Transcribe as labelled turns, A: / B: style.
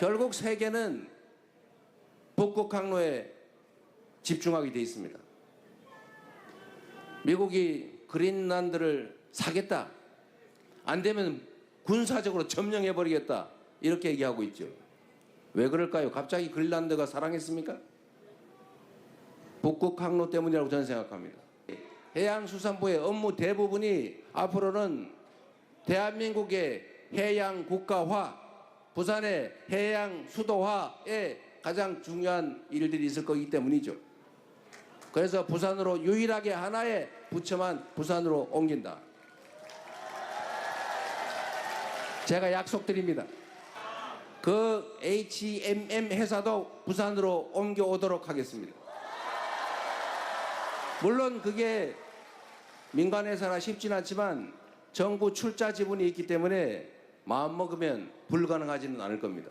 A: 결국 세계는 북극 항로에 집중하게 돼 있습니다. 미국이 그린란드를 사겠다. 안 되면 군사적으로 점령해 버리겠다. 이렇게 얘기하고 있죠. 왜 그럴까요? 갑자기 그린란드가 사랑했습니까? 북극 항로 때문이라고 저는 생각합니다. 해양수산부의 업무 대부분이 앞으로는 대한민국의 해양 국가화, 부산의 해양 수도화에 가장 중요한 일들이 있을 거기 때문이죠. 그래서 부산으로 유일하게 하나의 부처만 부산으로 옮긴다. 제가 약속드립니다. 그 HMM 회사도 부산으로 옮겨오도록 하겠습니다. 물론 그게 민간 회사나 쉽진 않지만 정부 출자 지분이 있기 때문에 마음 먹으면 불가능하지는 않을 겁니다.